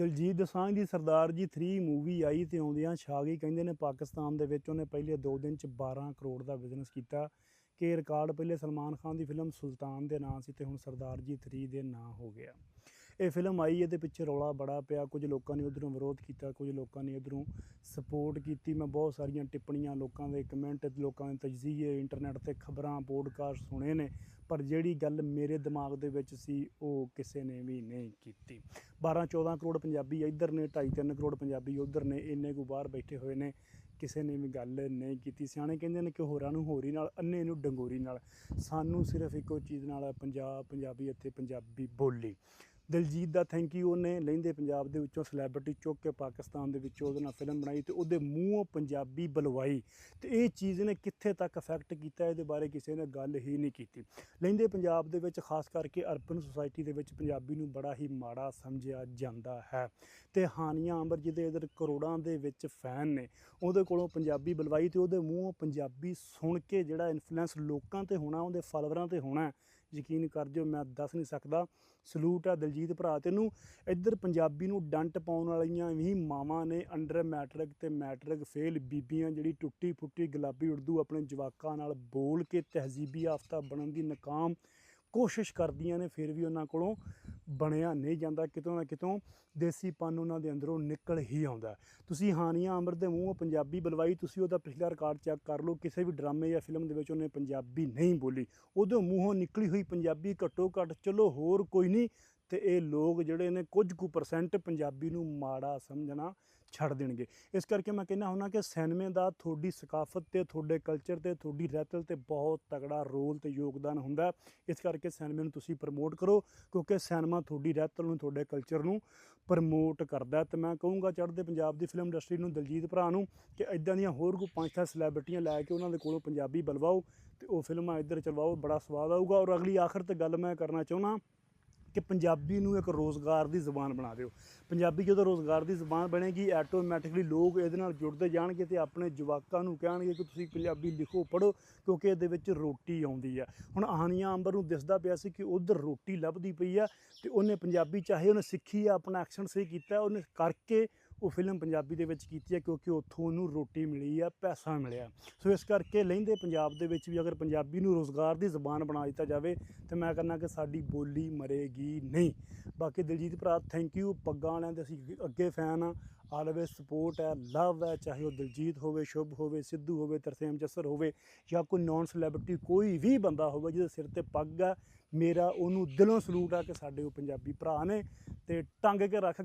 ਦਿਲਜੀਤ ਦੋਸਾਂਝ ਦੀ Sardar ji 3 movie ਆਈ ਤੇ ਆਉਂਦਿਆਂ ਛਾ ਗਈ ਕਹਿੰਦੇ ਨੇ ਪਾਕਿਸਤਾਨ ਦੇ ਵਿੱਚ ਉਹਨੇ ਪਹਿਲੇ 2 ਦਿਨ ਚ 12 ਕਰੋੜ ਦਾ ਬਿਜ਼ਨਸ ਕੀਤਾ ਕਿ ਰਿਕਾਰਡ ਪਹਿਲੇ ਸਲਮਾਨ ਖਾਨ ਦੀ ਫਿਲਮ ਸੁਲਤਾਨ ਦੇ ਨਾਂ ਸੀ ਤੇ ਹੁਣ ਸਰਦਾਰ ਜੀ 3 ਦੇ ਨਾਂ ਹੋ ਗਿਆ। ਇਹ ਫਿਲਮ ਆਈ ਇਹਦੇ ਪਿੱਛੇ ਰੌਲਾ ਬੜਾ ਪਿਆ। ਕੁਝ ਲੋਕਾਂ ਨੇ ਉਧਰੋਂ ਵਿਰੋਧ ਕੀਤਾ ਕੁਝ ਲੋਕਾਂ ਨੇ ਇਧਰੋਂ ਸਪੋਰਟ ਕੀਤੀ। ਮੈਂ ਬਹੁਤ ਸਾਰੀਆਂ ਟਿੱਪਣੀਆਂ ਲੋਕਾਂ ਦੇ ਕਮੈਂਟ ਲੋਕਾਂ ਦੇ ਤਜਜ਼ੀਏ ਇੰਟਰਨੈਟ ਤੇ ਖਬਰਾਂ ਪੋਡਕਾਸਟ ਸੁਣੇ ਨੇ। ਪਰ ਜਿਹੜੀ ਗੱਲ ਮੇਰੇ ਦਿਮਾਗ ਦੇ ਵਿੱਚ ਸੀ ਉਹ ਕਿਸੇ ਨੇ ਵੀ ਨਹੀਂ ਕੀਤੀ। 12 14 ਕਰੋੜ ਪੰਜਾਬੀ ਇੱਧਰ ਨੇ 2.5 3 ਕਰੋੜ ਪੰਜਾਬੀ ਉੱਧਰ ਨੇ ਇੰਨੇ ਕੁ ਬਾਹਰ ਬੈਠੇ ਹੋਏ ਨੇ ਕਿਸੇ ਨੇ ਵੀ ਗੱਲ ਨਹੀਂ ਕੀਤੀ। ਸਿਆਣੇ ਕਹਿੰਦੇ ਨੇ ਕਿ ਹੋਰਾਂ ਨੂੰ ਹੋਰੀ ਨਾਲ ਅੰਨੇ ਨੂੰ ਡੰਗੋਰੀ ਨਾਲ। ਸਾਨੂੰ ਸਿਰਫ ਇੱਕੋ ਚੀਜ਼ ਨਾਲ ਹੈ, ਪੰਜਾਬ ਪੰਜਾਬੀ ਅਤੇ ਪੰਜਾਬੀ ਬੋਲੀ। ਦਿਲਜੀਤ ਦਾ ਥੈਂਕ ਯੂ ਉਹਨੇ ਲਹਿੰਦੇ ਪੰਜਾਬ ਦੇ ਵਿੱਚੋਂ ਸੈਲੈਬ੍ਰਿਟੀ ਚੁੱਕ ਕੇ ਪਾਕਿਸਤਾਨ ਦੇ ਵਿੱਚ ਉਹਦੇ ਨਾਲ ਫਿਲਮ ਬਣਾਈ ਤੇ ਉਹਦੇ ਮੂੰਹੋਂ ਪੰਜਾਬੀ ਬਲਵਾਈ ਤੇ ਇਹ ਚੀਜ਼ ਨੇ ਕਿੱਥੇ ਤੱਕ ਅਫੈਕਟ ਕੀਤਾ ਇਹਦੇ ਬਾਰੇ ਕਿਸੇ ਨੇ ਗੱਲ ਹੀ ਨਹੀਂ ਕੀਤੀ। ਲਹਿੰਦੇ ਪੰਜਾਬ ਦੇ ਵਿੱਚ ਖਾਸ ਕਰਕੇ ਅਰਬਨ ਸੁਸਾਇਟੀ ਦੇ ਵਿੱਚ ਪੰਜਾਬੀ ਨੂੰ ਬੜਾ ਹੀ ਮਾੜਾ ਸਮਝਿਆ ਜਾਂਦਾ ਹੈ ਤੇ ਹਾਨੀਆਂ ਅੰਬਰ ਜਿਹਦੇ ਇਧਰ ਕਰੋੜਾਂ ਦੇ ਵਿੱਚ ਫੈਨ ਨੇ, ਉਹਦੇ ਕੋਲੋਂ ਪੰਜਾਬੀ ਬਲਵਾਈ ਤੇ ਉਹਦੇ ਮੂੰਹੋਂ ਪੰਜਾਬੀ ਸੁਣ ਕੇ ਜਿਹੜਾ ਇਨਫਲੂਐਂਸ ਲੋਕਾਂ ਤੇ ਹੋਣਾ, ਉਹਦੇ ਫਾਲੋਵਰਾਂ ਤੇ ਹੋਣਾ ਯਕੀਨ ਕਰ ਜਿਓ, ਮੈਂ ਦੱਸ ਨਹੀਂ ਸਕਦਾ। ਸਲੂਟ ਆ ਦਲਜੀਤ ਭਰਾ, ਤੈਨੂੰ ਇੱਧਰ ਪੰਜਾਬੀ ਨੂੰ ਡੰਟ ਪਾਉਣ ਵਾਲੀਆਂ ਵੀ ਮਾਵਾਂ ਨੇ ਅੰਡਰ ਮੈਟ੍ਰਿਕ ਤੇ ਮੈਟ੍ਰਿਕ ਫੇਲ ਬੀਬੀਆਂ ਜਿਹੜੀ ਟੁੱਟੀ ਫੁੱਟੀ ਗੁਲਾਬੀ ਉਰਦੂ ਆਪਣੇ ਜਵਾਕਾਂ ਨਾਲ ਬੋਲ ਕੇ ਤਹਿਜ਼ੀਬੀ ਆਫਤਾ ਬਣਨ ਦੀ ਨਕਾਮ ਕੋਸ਼ਿਸ਼ ਕਰਦੀਆਂ ਨੇ, ਫਿਰ ਵੀ ਉਹਨਾਂ ਕੋਲੋਂ ਬਣਿਆ ਨਹੀਂ ਜਾਂਦਾ, ਕਿਤੋਂ ਨਾ ਕਿਤੋਂ ਦੇਸੀ ਪਨ ਉਹਨਾਂ ਦੇ ਅੰਦਰੋਂ ਨਿਕਲ ਹੀ ਆਉਂਦਾ। ਤੁਸੀਂ ਹਾਨੀਆਂ ਅਮਰ ਦੇ ਮੂੰਹੋਂ ਪੰਜਾਬੀ ਬੁਲਵਾਈ, ਤੁਸੀਂ ਉਹਦਾ ਪਿਛਲਾ ਰਿਕਾਰਡ ਚੈੱਕ ਕਰ ਲਓ, ਕਿਸੇ ਵੀ ਡਰਾਮੇ ਜਾਂ ਫਿਲਮ ਦੇ ਵਿੱਚ ਉਹਨੇ ਪੰਜਾਬੀ ਨਹੀਂ ਬੋਲੀ। ਉਹਦੇ ਮੂੰਹੋਂ ਨਿਕਲੀ ਹੋਈ ਪੰਜਾਬੀ ਘੱਟੋ ਘੱਟ, ਚਲੋ ਹੋਰ ਕੋਈ ਨਹੀਂ ਤੇ ਇਹ ਲੋਕ ਜਿਹੜੇ ਨੇ ਕੁਝ ਕੁ ਪਰਸੈਂਟ ਪੰਜਾਬੀ ਨੂੰ ਮਾੜਾ ਸਮਝਣਾ ਛੱਡ ਦੇਣਗੇ। ਇਸ ਕਰਕੇ ਮੈਂ ਕਹਿੰਦਾ ਹੁੰਦਾ ਕਿ ਸਿਨੇਮੇ ਦਾ ਤੁਹਾਡੀ ਸਕਾਫਤ ਤੇ, ਤੁਹਾਡੇ ਕਲਚਰ ਤੇ, ਤੁਹਾਡੀ ਰਹਿਤਲ ਤੇ ਬਹੁਤ ਤਗੜਾ ਰੋਲ ਤੇ ਯੋਗਦਾਨ ਹੁੰਦਾ ਇਸ ਕਰਕੇ ਸਿਨੇਮੇ ਨੂੰ ਤੁਸੀਂ ਪ੍ਰਮੋਟ ਕਰੋ, ਕਿਉਂਕਿ ਸਿਨੇਮਾ ਤੁਹਾਡੀ ਰਹਿਤਲ ਨੂੰ, ਤੁਹਾਡੇ ਕਲਚਰ ਨੂੰ ਪ੍ਰਮੋਟ ਕਰਦਾ ਹੈ। ਤੇ ਮੈਂ ਕਹੂੰਗਾ ਚੜ੍ਹਦੇ ਪੰਜਾਬ ਦੀ ਫਿਲਮ ਇੰਡਸਟਰੀ ਨੂੰ, ਦਲਜੀਤ ਭਰਾ ਨੂੰ, ਕਿ ਇਦਾਂ ਦੀਆਂ ਹੋਰ ਕੋਈ ਪੰਜ ਸੱਤ ਸੈਲੈਬ੍ਰਿਟੀਆਂ ਲੈ ਕੇ ਉਹਨਾਂ ਦੇ ਕੋਲੋਂ ਪੰਜਾਬੀ ਬਲਵਾਓ ਤੇ ਉਹ ਫਿਲਮਾਂ ਇੱਧਰ ਚਲਵਾਓ, ਬੜਾ ਸਵਾਦ ਆਊਗਾ। ਔਰ ਅਗਲੀ ਆਖਰ ਤੇ ਗੱਲ ਮੈਂ ਕਰਨਾ ਚਾਹੁੰਦਾ ਕਿ ਪੰਜਾਬੀ ਨੂੰ ਇੱਕ ਰੋਜ਼ਗਾਰ ਦੀ ਜ਼ੁਬਾਨ ਬਣਾ ਦਿਓ। ਪੰਜਾਬੀ ਜਦੋਂ ਰੋਜ਼ਗਾਰ ਦੀ ਜ਼ੁਬਾਨ ਬਣੇਗੀ ਆਟੋਮੈਟਿਕਲੀ ਲੋਕ ਇਹਦੇ ਨਾਲ ਜੁੜਦੇ ਜਾਣਗੇ ਤੇ ਆਪਣੇ ਜਵਾਕਾਂ ਨੂੰ ਕਹਿਣਗੇ ਕਿ ਤੁਸੀਂ ਪੰਜਾਬੀ ਲਿਖੋ, ਪੜ੍ਹੋ, ਕਿਉਂਕਿ ਇਹਦੇ ਵਿੱਚ ਰੋਟੀ ਆਉਂਦੀ ਆ। ਹੁਣ ਆਹਨੀਆਂ ਅੰਬਰ ਨੂੰ ਦਿਸਦਾ ਪਿਆ ਸੀ ਕਿ ਉਧਰ ਰੋਟੀ ਲੱਭਦੀ ਪਈ ਆ ਤੇ ਉਹਨੇ ਪੰਜਾਬੀ ਚਾਹੇ ਉਹਨੇ ਸਿੱਖੀ ਆ, ਆਪਣਾ ਐਕਸ਼ਨ ਸਹੀ ਕੀਤਾ, ਉਹਨੇ ਕਰਕੇ ਉਹ ਫਿਲਮ ਪੰਜਾਬੀ ਦੇ ਵਿੱਚ ਕੀਤੀ ਹੈ ਕਿਉਂਕਿ ਉੱਥੋਂ ਉਹਨੂੰ ਰੋਟੀ ਮਿਲੀ ਆ, ਪੈਸਾ ਮਿਲਿਆ। ਸੋ ਇਸ ਕਰਕੇ ਲਹਿੰਦੇ ਪੰਜਾਬ ਦੇ ਵਿੱਚ ਵੀ ਅਗਰ ਪੰਜਾਬੀ ਨੂੰ ਰੋਜ਼ਗਾਰ ਦੀ ਜ਼ੁਬਾਨ ਬਣਾ ਦਿੱਤਾ ਜਾਵੇ, ਤੇ ਮੈਂ ਕਹਿੰਦਾ ਕਿ ਸਾਡੀ ਬੋਲੀ ਮਰੇਗੀ ਨਹੀਂ। ਬਾਕੀ ਦਿਲਜੀਤ ਭਰਾ ਥੈਂਕ ਯੂ ਪੱਗਾਂ ਵਾਲਿਆਂ ਦੇ ਅਸੀਂ ਅੱਗੇ ਫੈਨ ਆ ਆਲਵੇਸ ਸਪੋਰਟ ਹੈ ਲਵ ਹੈ, ਚਾਹੇ ਉਹ ਦਿਲਜੀਤ ਹੋਵੇ, ਸ਼ੁਭ ਹੋਵੇ, ਸਿੱਧੂ ਹੋਵੇ, ਤਰਸੇਮ ਜੱਸਰ ਹੋਵੇ, ਜਾਂ ਕੋਈ ਨੌਨ ਸੈਲੈਬ੍ਰਿਟੀ ਕੋਈ ਵੀ ਬੰਦਾ ਹੋਵੇ ਜਿਹਦੇ ਸਿਰ ਤੇ ਪੱਗ ਆ ਮੇਰਾ ਉਹਨੂੰ ਦਿਲੋਂ ਸਲੂਟ ਆ ਕਿ ਸਾਡੇ ਉਹ ਪੰਜਾਬੀ ਭਰਾ ਨੇ, ਤੇ ਟੰਗ ਕੇ ਰੱਖ